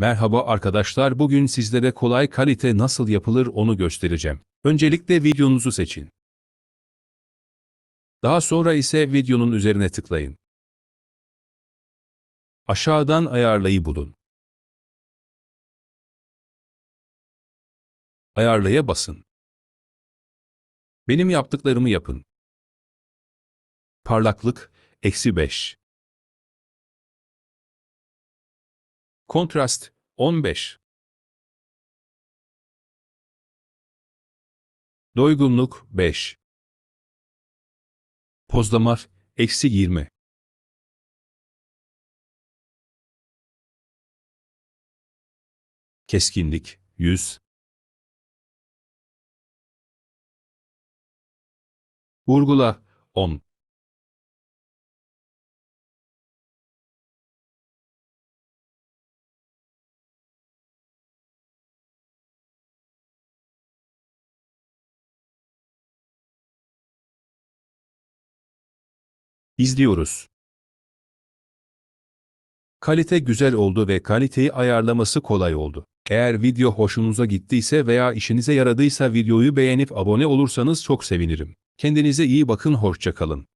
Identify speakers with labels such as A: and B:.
A: Merhaba arkadaşlar bugün sizlere kolay kalite nasıl yapılır onu göstereceğim. Öncelikle videonuzu seçin. Daha sonra ise videonun üzerine tıklayın. Aşağıdan ayarlayı bulun. Ayarlaya basın. Benim yaptıklarımı yapın. Parlaklık, eksi 5. Kontrast, 15. Doygunluk, 5. Pozlama, eksi 20. Keskinlik, 100. Vurgula, 10. İzliyoruz. Kalite güzel oldu ve kaliteyi ayarlaması kolay oldu. Eğer video hoşunuza gittiyse veya işinize yaradıysa videoyu beğenip abone olursanız çok sevinirim. Kendinize iyi bakın hoşça kalın.